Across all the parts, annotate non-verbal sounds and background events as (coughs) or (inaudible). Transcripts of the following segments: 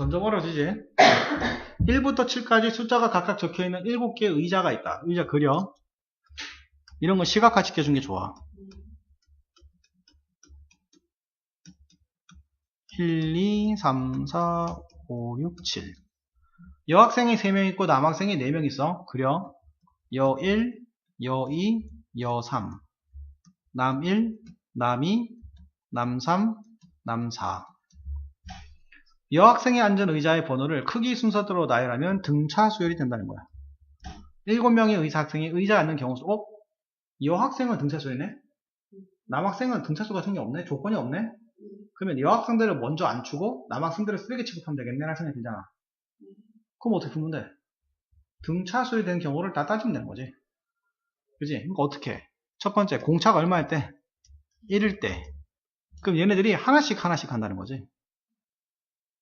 점점 어려지지? 1부터 (coughs) 7까지 숫자가 각각 적혀있는 7개의 의자가 있다. 의자 그려. 이런 건 시각화 시켜준 게 좋아. 1, 2, 3, 4, 5, 6, 7. 여학생이 3명 있고 남학생이 4명 있어. 그려. 여 1, 여 2, 여 3. 남 1, 남 2, 남 3, 남 4. 여학생이 앉은 의자의 번호를 크기 순서대로 나열하면 등차 수열이 된다는 거야. 7명의 의사 학생이 의자에 앉는 경우 수, 어? 여학생은 등차 수열이네? 남학생은 등차 수 같은 게 없네? 조건이 없네? 그러면 여학생들을 먼저 안 주고 남학생들을 쓰레기 취급하면 되겠네? 라는 생각이 들잖아. 그럼 어떻게 풀면 돼? 등차 수열이 되는 경우를 다 따지면 되는 거지. 그지? 그러니까 어떻게? 해? 첫 번째, 공차가 얼마일 때? 1일 때. 그럼 얘네들이 하나씩 하나씩 한다는 거지.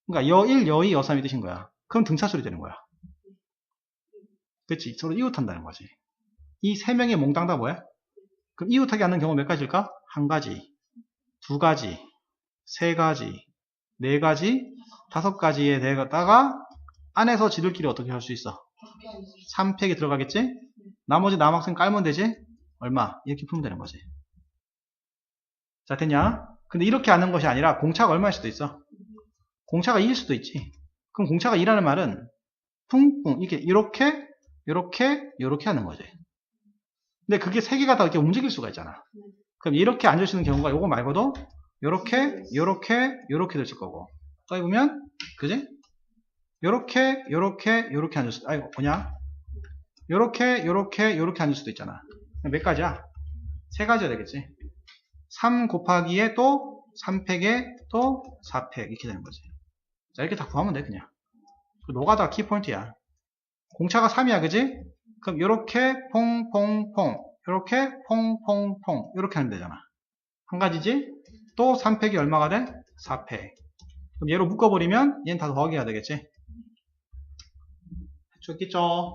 그러니까 여 1, 여 2, 여 3이 뜻인 거야. 그럼 등차수리 되는 거야. 그치? 서로 이웃한다는 거지. 이 세 명의 몽땅 다 뭐야? 그럼 이웃하게 하는 경우 몇 가지일까? 한 가지, 두 가지, 세 가지, 네 가지, 다섯 가지에 대다가 안에서 지들끼리 어떻게 할 수 있어? 3팩이 들어가겠지? 나머지 남학생 깔면 되지? 얼마? 이렇게 풀면 되는 거지. 자, 됐냐? 근데 이렇게 하는 것이 아니라 공차가 얼마일 수도 있어. 공차가 2일 수도 있지. 그럼 공차가 2라는 말은 퉁퉁 이렇게 이렇게 이렇게 이렇게 하는 거지. 근데 그게 세 개가 다 이렇게 움직일 수가 있잖아. 그럼 이렇게 앉을 수 있는 경우가 요거 말고도 요렇게 요렇게 요렇게 됐을 거고. 여기 보면 그지? 요렇게 요렇게 요렇게 앉을 수 아이고 뭐냐? 요렇게 요렇게 요렇게 앉을 수도 있잖아. 몇 가지야? 세 가지가 되겠지. 3 곱하기에 또 3팩에 또 4팩 이렇게 되는 거지. 자 이렇게 다 구하면 돼 그냥. 그 노가다 키포인트야. 공차가 3이야 그지? 그럼 요렇게 퐁퐁퐁 요렇게 퐁퐁퐁 요렇게 하면 되잖아. 한 가지지? 또 3팩이 얼마가 돼? 4팩. 그럼 얘로 묶어버리면 얘는 다 더하기 해야 되겠지? 했겠죠?